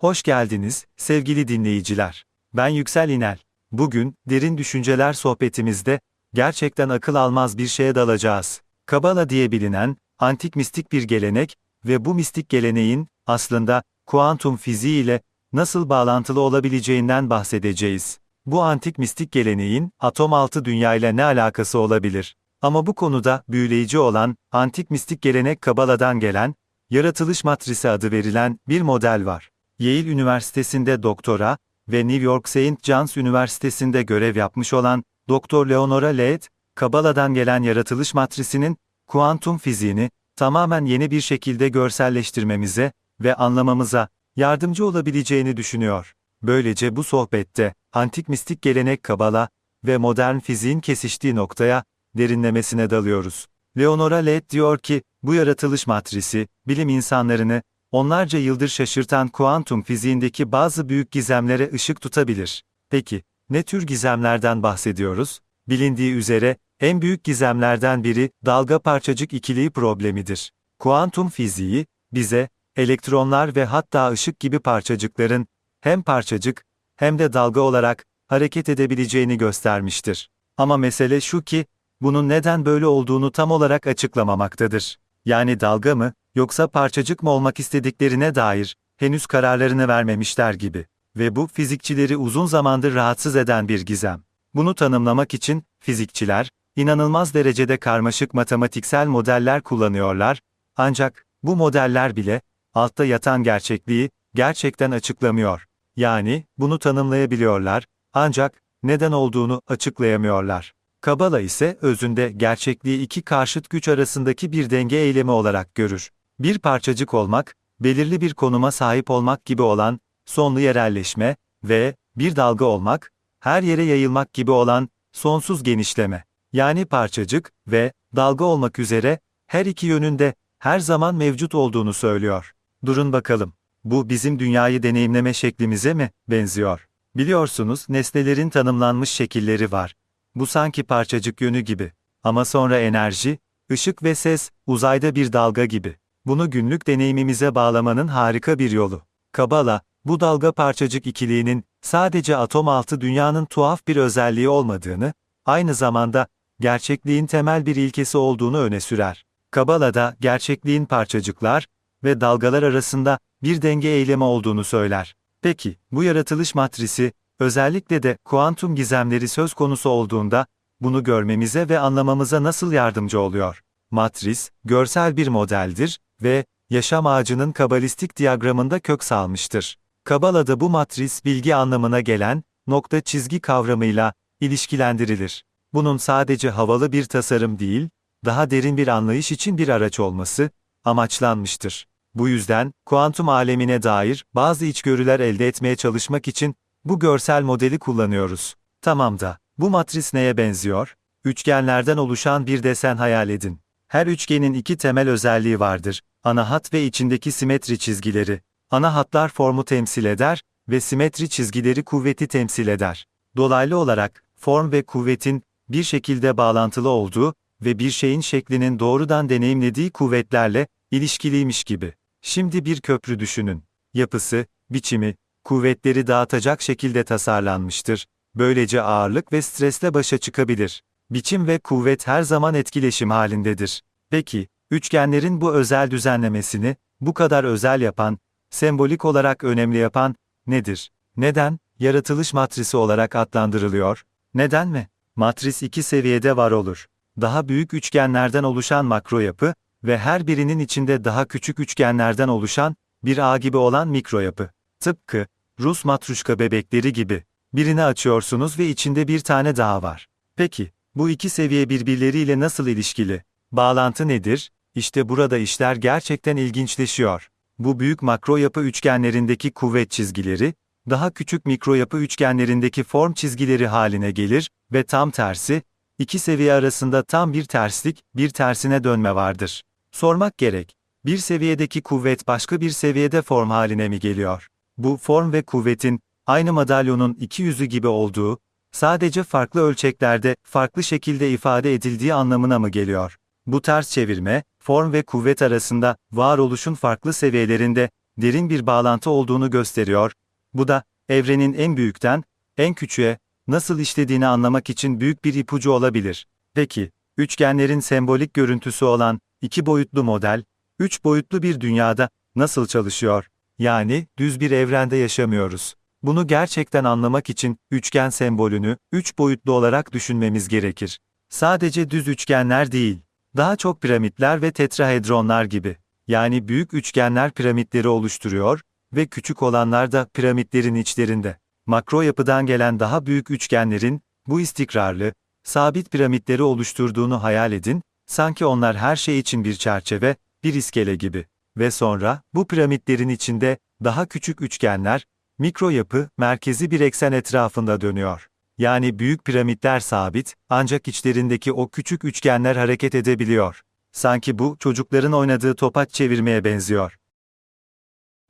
Hoş geldiniz, sevgili dinleyiciler. Ben Yüksel İnel. Bugün, derin düşünceler sohbetimizde, gerçekten akıl almaz bir şeye dalacağız. Kabala diye bilinen, antik mistik bir gelenek ve bu mistik geleneğin, aslında, kuantum fiziği ile nasıl bağlantılı olabileceğinden bahsedeceğiz. Bu antik mistik geleneğin, atom altı dünya ile ne alakası olabilir? Ama bu konuda, büyüleyici olan, antik mistik gelenek Kabala'dan gelen, yaratılış matrisi adı verilen bir model var. Yale Üniversitesi'nde doktora ve New York St. John's Üniversitesi'nde görev yapmış olan Dr. Leonora Leed, Kabala'dan gelen yaratılış matrisinin kuantum fiziğini tamamen yeni bir şekilde görselleştirmemize ve anlamamıza yardımcı olabileceğini düşünüyor. Böylece bu sohbette antik mistik gelenek Kabala ve modern fiziğin kesiştiği noktaya derinlemesine dalıyoruz. Leonora Leed diyor ki, bu yaratılış matrisi, bilim insanlarını, onlarca yıldır şaşırtan kuantum fiziğindeki bazı büyük gizemlere ışık tutabilir. Peki, ne tür gizemlerden bahsediyoruz? Bilindiği üzere, en büyük gizemlerden biri, dalga parçacık ikiliği problemidir. Kuantum fiziği, bize, elektronlar ve hatta ışık gibi parçacıkların, hem parçacık, hem de dalga olarak, hareket edebileceğini göstermiştir. Ama mesele şu ki, bunun neden böyle olduğunu tam olarak açıklamamaktadır. Yani dalga mı, yoksa parçacık mı olmak istediklerine dair, henüz kararlarını vermemişler gibi. Ve bu, fizikçileri uzun zamandır rahatsız eden bir gizem. Bunu tanımlamak için, fizikçiler, inanılmaz derecede karmaşık matematiksel modeller kullanıyorlar, ancak, bu modeller bile, altta yatan gerçekliği, gerçekten açıklamıyor. Yani, bunu tanımlayabiliyorlar, ancak, neden olduğunu açıklayamıyorlar. Kabala ise özünde gerçekliği iki karşıt güç arasındaki bir denge eylemi olarak görür. Bir parçacık olmak, belirli bir konuma sahip olmak gibi olan sonlu yerelleşme ve bir dalga olmak, her yere yayılmak gibi olan sonsuz genişleme. Yani parçacık ve dalga olmak üzere her iki yönünde her zaman mevcut olduğunu söylüyor. Durun bakalım. Bu bizim dünyayı deneyimleme şeklimize mi benziyor? Biliyorsunuz nesnelerin tanımlanmış şekilleri var. Bu sanki parçacık yönü gibi. Ama sonra enerji, ışık ve ses, uzayda bir dalga gibi. Bunu günlük deneyimimize bağlamanın harika bir yolu. Kabala, bu dalga parçacık ikiliğinin sadece atom altı dünyanın tuhaf bir özelliği olmadığını, aynı zamanda gerçekliğin temel bir ilkesi olduğunu öne sürer. Kabala'da gerçekliğin parçacıklar ve dalgalar arasında bir denge eylemi olduğunu söyler. Peki, bu yaratılış matrisi Özellikle de kuantum gizemleri söz konusu olduğunda bunu görmemize ve anlamamıza nasıl yardımcı oluyor? Matris, görsel bir modeldir ve yaşam ağacının kabalistik diyagramında kök salmıştır. Kabala'da bu matris bilgi anlamına gelen nokta çizgi kavramıyla ilişkilendirilir. Bunun sadece havalı bir tasarım değil, daha derin bir anlayış için bir araç olması amaçlanmıştır. Bu yüzden kuantum alemine dair bazı içgörüler elde etmeye çalışmak için bu görsel modeli kullanıyoruz. Tamam da, bu matris neye benziyor? Üçgenlerden oluşan bir desen hayal edin. Her üçgenin iki temel özelliği vardır. Ana hat ve içindeki simetri çizgileri. Ana hatlar formu temsil eder ve simetri çizgileri kuvveti temsil eder. Dolaylı olarak, form ve kuvvetin bir şekilde bağlantılı olduğu ve bir şeyin şeklinin doğrudan deneyimlediği kuvvetlerle ilişkiliymiş gibi. Şimdi bir köprü düşünün. Yapısı, biçimi, kuvvetleri dağıtacak şekilde tasarlanmıştır. Böylece ağırlık ve stresle başa çıkabilir. Biçim ve kuvvet her zaman etkileşim halindedir. Peki, üçgenlerin bu özel düzenlemesini, bu kadar özel yapan, sembolik olarak önemli yapan, nedir? Neden? Yaratılış matrisi olarak adlandırılıyor. Neden mi? Matris iki seviyede var olur. Daha büyük üçgenlerden oluşan makro yapı ve her birinin içinde daha küçük üçgenlerden oluşan bir ağ gibi olan mikro yapı. Tıpkı Rus matruşka bebekleri gibi. Birini açıyorsunuz ve içinde bir tane daha var. Peki, bu iki seviye birbirleriyle nasıl ilişkili? Bağlantı nedir? İşte burada işler gerçekten ilginçleşiyor. Bu büyük makro yapı üçgenlerindeki kuvvet çizgileri, daha küçük mikro yapı üçgenlerindeki form çizgileri haline gelir ve tam tersi, iki seviye arasında tam bir terslik, bir tersine dönme vardır. Sormak gerek. Bir seviyedeki kuvvet başka bir seviyede form haline mi geliyor? Bu form ve kuvvetin aynı madalyonun iki yüzü gibi olduğu, sadece farklı ölçeklerde farklı şekilde ifade edildiği anlamına mı geliyor? Bu ters çevirme, form ve kuvvet arasında varoluşun farklı seviyelerinde derin bir bağlantı olduğunu gösteriyor. Bu da, evrenin en büyükten, en küçüğe, nasıl işlediğini anlamak için büyük bir ipucu olabilir. Peki, üçgenlerin sembolik görüntüsü olan, iki boyutlu model, üç boyutlu bir dünyada, nasıl çalışıyor? Yani, düz bir evrende yaşamıyoruz. Bunu gerçekten anlamak için, üçgen sembolünü, üç boyutlu olarak düşünmemiz gerekir. Sadece düz üçgenler değil, daha çok piramitler ve tetrahedronlar gibi. Yani büyük üçgenler piramitleri oluşturuyor ve küçük olanlar da piramitlerin içlerinde. Makro yapıdan gelen daha büyük üçgenlerin, bu istikrarlı, sabit piramitleri oluşturduğunu hayal edin, sanki onlar her şey için bir çerçeve, bir iskele gibi. Ve sonra, bu piramitlerin içinde, daha küçük üçgenler, mikro yapı, merkezi bir eksen etrafında dönüyor. Yani büyük piramitler sabit, ancak içlerindeki o küçük üçgenler hareket edebiliyor. Sanki bu, çocukların oynadığı topaç çevirmeye benziyor.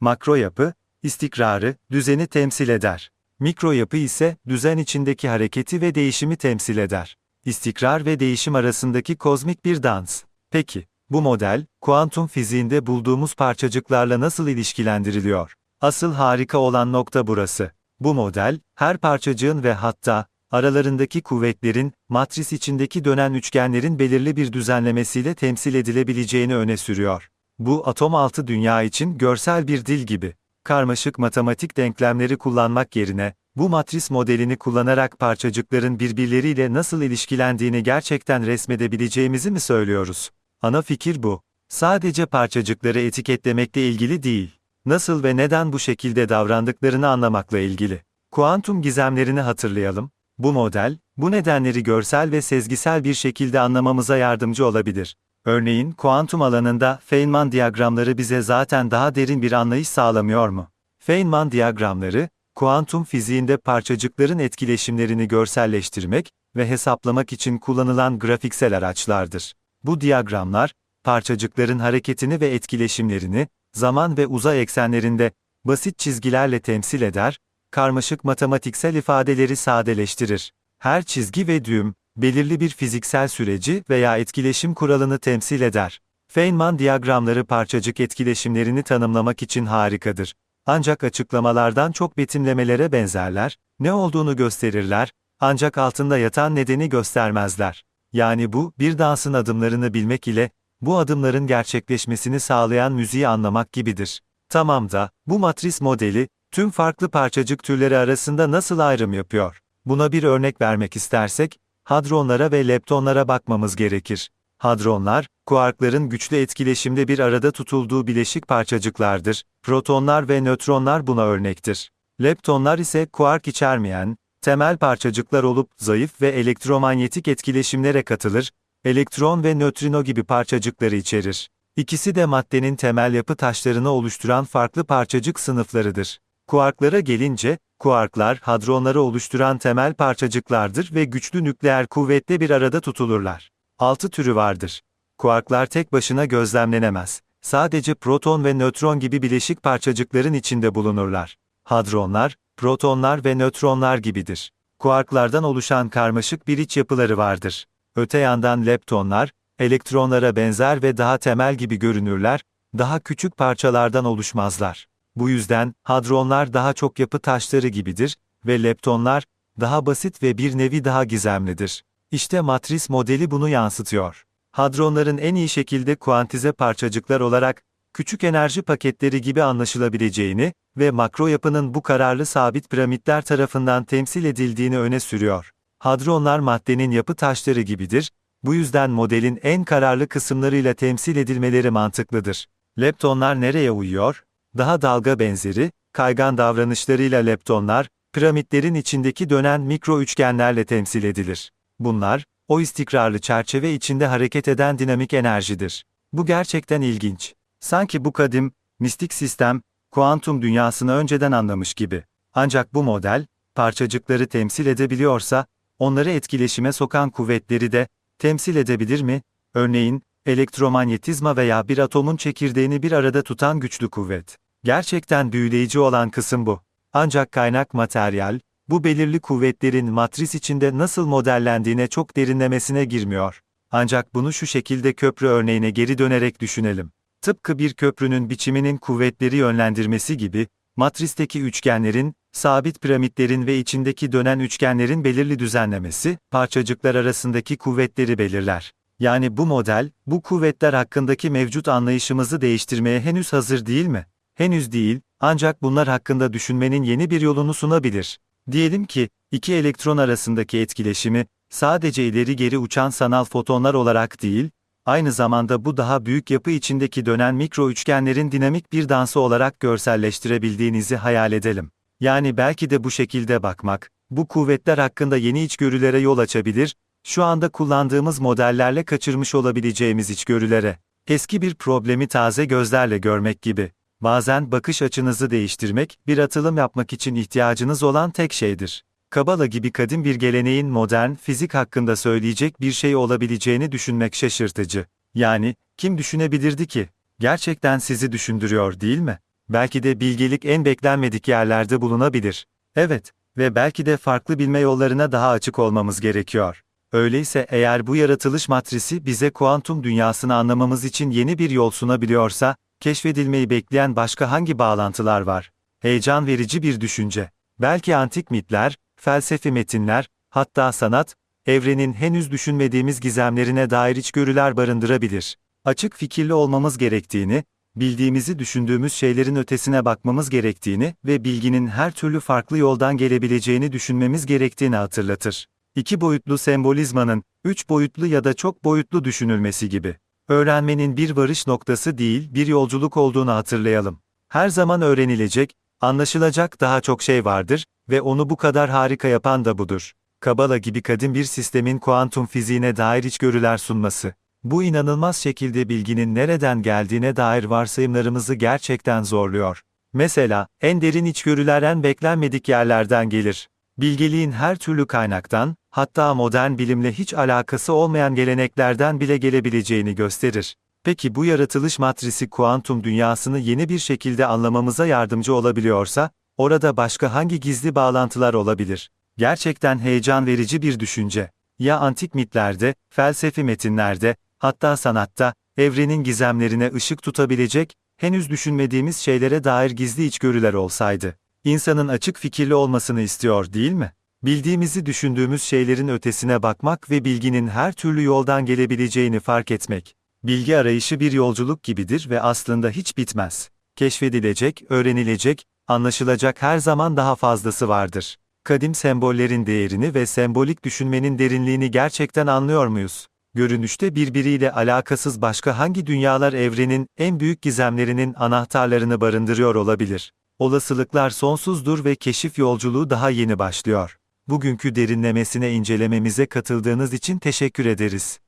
Makro yapı, istikrarı, düzeni temsil eder. Mikro yapı ise, düzen içindeki hareketi ve değişimi temsil eder. İstikrar ve değişim arasındaki kozmik bir dans. Peki, bu model, kuantum fiziğinde bulduğumuz parçacıklarla nasıl ilişkilendiriliyor? Asıl harika olan nokta burası. Bu model, her parçacığın ve hatta, aralarındaki kuvvetlerin, matris içindeki dönen üçgenlerin belirli bir düzenlemesiyle temsil edilebileceğini öne sürüyor. Bu atom altı dünya için görsel bir dil gibi. Karmaşık matematik denklemleri kullanmak yerine, bu matris modelini kullanarak parçacıkların birbirleriyle nasıl ilişkilendiğini gerçekten resmedebileceğimizi mi söylüyoruz? Ana fikir bu. Sadece parçacıkları etiketlemekle ilgili değil. Nasıl ve neden bu şekilde davrandıklarını anlamakla ilgili. Kuantum gizemlerini hatırlayalım. Bu model, bu nedenleri görsel ve sezgisel bir şekilde anlamamıza yardımcı olabilir. Örneğin, kuantum alanında Feynman diyagramları bize zaten daha derin bir anlayış sağlamıyor mu? Feynman diyagramları, kuantum fiziğinde parçacıkların etkileşimlerini görselleştirmek ve hesaplamak için kullanılan grafiksel araçlardır. Bu diyagramlar, parçacıkların hareketini ve etkileşimlerini, zaman ve uzay eksenlerinde, basit çizgilerle temsil eder, karmaşık matematiksel ifadeleri sadeleştirir. Her çizgi ve düğüm, belirli bir fiziksel süreci veya etkileşim kuralını temsil eder. Feynman diyagramları parçacık etkileşimlerini tanımlamak için harikadır. Ancak açıklamalardan çok betimlemelere benzerler, ne olduğunu gösterirler, ancak altında yatan nedeni göstermezler. Yani bu, bir dansın adımlarını bilmek ile, bu adımların gerçekleşmesini sağlayan müziği anlamak gibidir. Tamam da, bu matris modeli, tüm farklı parçacık türleri arasında nasıl ayrım yapıyor? Buna bir örnek vermek istersek, hadronlara ve leptonlara bakmamız gerekir. Hadronlar, kuarkların güçlü etkileşimde bir arada tutulduğu bileşik parçacıklardır. Protonlar ve nötronlar buna örnektir. Leptonlar ise kuark içermeyen, temel parçacıklar olup zayıf ve elektromanyetik etkileşimlere katılır, elektron ve nötrino gibi parçacıkları içerir. İkisi de maddenin temel yapı taşlarını oluşturan farklı parçacık sınıflarıdır. Kuarklara gelince, kuarklar hadronları oluşturan temel parçacıklardır ve güçlü nükleer kuvvetle bir arada tutulurlar. Altı türü vardır. Kuarklar tek başına gözlemlenemez. Sadece proton ve nötron gibi bileşik parçacıkların içinde bulunurlar. Hadronlar, protonlar ve nötronlar gibidir. Kuarklardan oluşan karmaşık bir iç yapıları vardır. Öte yandan leptonlar, elektronlara benzer ve daha temel gibi görünürler, daha küçük parçalardan oluşmazlar. Bu yüzden, hadronlar daha çok yapı taşları gibidir ve leptonlar, daha basit ve bir nevi daha gizemlidir. İşte matris modeli bunu yansıtıyor. Hadronların en iyi şekilde kuantize parçacıklar olarak, küçük enerji paketleri gibi anlaşılabileceğini ve makro yapının bu kararlı sabit piramitler tarafından temsil edildiğini öne sürüyor. Hadronlar maddenin yapı taşları gibidir, bu yüzden modelin en kararlı kısımlarıyla temsil edilmeleri mantıklıdır. Leptonlar nereye uyuyor? Daha dalga benzeri, kaygan davranışlarıyla leptonlar, piramitlerin içindeki dönen mikro üçgenlerle temsil edilir. Bunlar, o istikrarlı çerçeve içinde hareket eden dinamik enerjidir. Bu gerçekten ilginç. Sanki bu kadim, mistik sistem, kuantum dünyasını önceden anlamış gibi. Ancak bu model, parçacıkları temsil edebiliyorsa, onları etkileşime sokan kuvvetleri de, temsil edebilir mi? Örneğin, elektromanyetizma veya bir atomun çekirdeğini bir arada tutan güçlü kuvvet. Gerçekten büyüleyici olan kısım bu. Ancak kaynak materyal, bu belirli kuvvetlerin matris içinde nasıl modellendiğine çok derinlemesine girmiyor. Ancak bunu şu şekilde köprü örneğine geri dönerek düşünelim. Tıpkı bir köprünün biçiminin kuvvetleri yönlendirmesi gibi, matristeki üçgenlerin, sabit piramitlerin ve içindeki dönen üçgenlerin belirli düzenlemesi, parçacıklar arasındaki kuvvetleri belirler. Yani bu model, bu kuvvetler hakkındaki mevcut anlayışımızı değiştirmeye henüz hazır değil mi? Henüz değil, ancak bunlar hakkında düşünmenin yeni bir yolunu sunabilir. Diyelim ki, iki elektron arasındaki etkileşimi, sadece ileri geri uçan sanal fotonlar olarak değil, aynı zamanda bu daha büyük yapı içindeki dönen mikro üçgenlerin dinamik bir dansı olarak görselleştirebildiğinizi hayal edelim. Yani belki de bu şekilde bakmak, bu kuvvetler hakkında yeni içgörülere yol açabilir, şu anda kullandığımız modellerle kaçırmış olabileceğimiz içgörülere. Eski bir problemi taze gözlerle görmek gibi. Bazen bakış açınızı değiştirmek, bir atılım yapmak için ihtiyacınız olan tek şeydir. Kabala gibi kadim bir geleneğin modern fizik hakkında söyleyecek bir şey olabileceğini düşünmek şaşırtıcı. Yani, kim düşünebilirdi ki? Gerçekten sizi düşündürüyor değil mi? Belki de bilgelik en beklenmedik yerlerde bulunabilir. Evet, ve belki de farklı bilme yollarına daha açık olmamız gerekiyor. Öyleyse eğer bu yaratılış matrisi bize kuantum dünyasını anlamamız için yeni bir yol sunabiliyorsa, keşfedilmeyi bekleyen başka hangi bağlantılar var? Heyecan verici bir düşünce. Belki antik mitler, felsefi metinler, hatta sanat, evrenin henüz düşünmediğimiz gizemlerine dair içgörüler barındırabilir. Açık fikirli olmamız gerektiğini, bildiğimizi düşündüğümüz şeylerin ötesine bakmamız gerektiğini ve bilginin her türlü farklı yoldan gelebileceğini düşünmemiz gerektiğini hatırlatır. İki boyutlu sembolizmanın, üç boyutlu ya da çok boyutlu düşünülmesi gibi. Öğrenmenin bir varış noktası değil, bir yolculuk olduğunu hatırlayalım. Her zaman öğrenilecek, anlaşılacak daha çok şey vardır ve onu bu kadar harika yapan da budur. Kabala gibi kadim bir sistemin kuantum fiziğine dair içgörüler sunması. Bu inanılmaz şekilde bilginin nereden geldiğine dair varsayımlarımızı gerçekten zorluyor. Mesela, en derin içgörüler en beklenmedik yerlerden gelir. Bilgeliğin her türlü kaynaktan, hatta modern bilimle hiç alakası olmayan geleneklerden bile gelebileceğini gösterir. Peki bu yaratılış matrisi kuantum dünyasını yeni bir şekilde anlamamıza yardımcı olabiliyorsa, orada başka hangi gizli bağlantılar olabilir? Gerçekten heyecan verici bir düşünce. Ya antik mitlerde, felsefi metinlerde, hatta sanatta, evrenin gizemlerine ışık tutabilecek, henüz düşünmediğimiz şeylere dair gizli içgörüler olsaydı. İnsanın açık fikirli olmasını istiyor değil mi? Bildiğimizi düşündüğümüz şeylerin ötesine bakmak ve bilginin her türlü yoldan gelebileceğini fark etmek. Bilgi arayışı bir yolculuk gibidir ve aslında hiç bitmez. Keşfedilecek, öğrenilecek, anlaşılacak her zaman daha fazlası vardır. Kadim sembollerin değerini ve sembolik düşünmenin derinliğini gerçekten anlıyor muyuz? Görünüşte birbiriyle alakasız başka hangi dünyalar evrenin en büyük gizemlerinin anahtarlarını barındırıyor olabilir? Olasılıklar sonsuzdur ve keşif yolculuğu daha yeni başlıyor. Bugünkü derinlemesine incelememize katıldığınız için teşekkür ederiz.